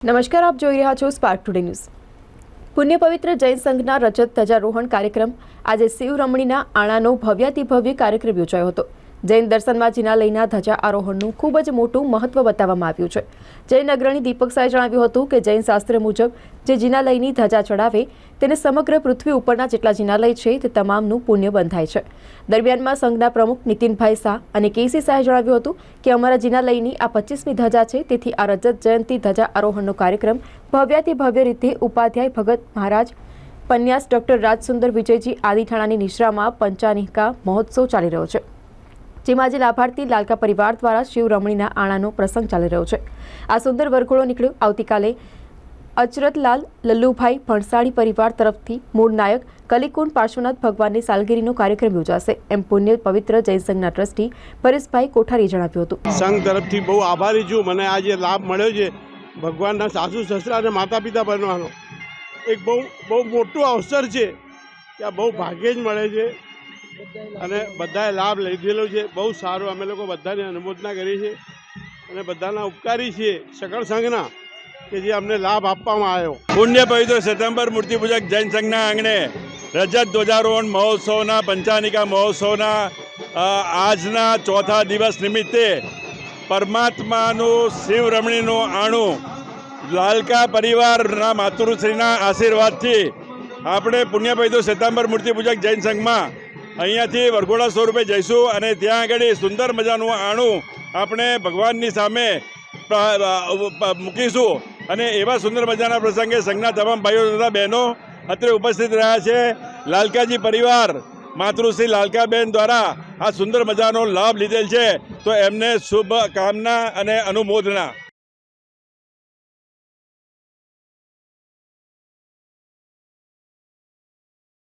નમસ્કાર, આપ જોઈ રહ્યા છો સ્પાર્ક ટુડે ન્યૂઝ પુણ્ય પવિત્ર જૈન સંઘના રજત ધજારોહણ કાર્યક્રમ આજે શિવ રમણીના આણાનો ભવ્યાતિભવ્ય કાર્યક્રમ યોજાયો હતો. જૈન દર્શનમાં જિનાલયના ધજા આરોહણનું ખૂબ જ મોટું મહત્વ બતાવવામાં આવ્યું છે. જૈન અગ્રણી દીપક સાએ જણાવ્યું હતું કે જૈન શાસ્ત્ર મુજબ જે જિનાલયની ધજા ચડાવે તેને સમગ્ર પૃથ્વી ઉપરના જેટલા જિનાલય છે તે તમામનું પુણ્ય બંધાય છે. દરમિયાનમાં સંઘના પ્રમુખ નીતિનભાઈ શાહ અને કેસી શાહે જણાવ્યું હતું કે અમારા જિનાલયની આ પચીસમી ધજા છે, તેથી આ રજત જયંતિ ધજા આરોહણનો કાર્યક્રમ ભવ્યાથી ભવ્ય રીતે ઉપાધ્યાય ભગત મહારાજ, પન્યાસ ડોક્ટર રાજસુંદર વિજયજી આદિઠાણાની નિશ્રામાં પંચાનિકા મહોત્સવ ચાલી રહ્યો છે. જેમાં આજે લાભાર્થી લાલકા પરિવાર દ્વારા શિવ રમણીના આણાનો પ્રસંગ ચાલી રહ્યો છે. આ સુંદર વરઘોડો નીકળ્યો. આવતીકાલે અચરતલાલ, લલ્લુભાઈ ભણસાળી પરિવાર તરફથી મૂળ નાયક કલિકુંડ પાર્શ્વનાથ ભગવાનની સાલગીરીનો કાર્યક્રમ યોજાશે. એમ પુણ્ય પવિત્ર જૈન સંઘના ટ્રસ્ટી પરેશભાઈ કોઠારીએ જણાવ્યું હતું. સંઘ તરફથી બહુ આભારી છું. મને આ જે લાભ મળ્યો છે. ભગવાનના સાસુ, સસરા અને માતા પિતા બનવાનો એક બહુ બહુ મોટું અવસર છે. કે આ બહુ ભાગ્યે જ મળે છે. અને બધાએ લાભ લીધેલો છે. બહુ સારું. અમે લોકો બધાની અનુમોદના કરી છે અને બધાના ઉપકારી છીએ. સકળ સંઘના કે જે અમને લાભ આપવામાં આવ્યો. પુણ્ય પવિત્ર સપ્ટેમ્બર મૂર્તિ પૂજક જૈન સંઘના આંગણે રજત ધ્વજારોહણ મહોત્સવના, પંચાનિકા મહોત્સવના આજના ચોથા દિવસ નિમિત્તે પરમાત્માનું શિવ રમણીનું આણું લાલકા પરિવારના માતૃશ્રીના આશીર્વાદથી આપણે પુણ્ય પવિત્ર સપ્ટેમ્બર મૂર્તિ પૂજક જૈન સંઘમાં અહીંયાથી વરઘોડા સ્વરૂપે જઈશું અને ત્યાં આગળ સુંદર મજાનું આણું આપણે ભગવાનની સામે મૂકીશું. અને એવા સુંદર મજાના પ્રસંગે સંઘના તમામ ભાઈઓ તથા બહેનો અત્રે ઉપસ્થિત રહ્યા છે. લાલકાજી પરિવાર, માતૃશ્રી લાલકાબેન દ્વારા આ સુંદર મજાનો લાભ લીધેલ છે. તો એમને શુભ કામના અને અનુમોદના.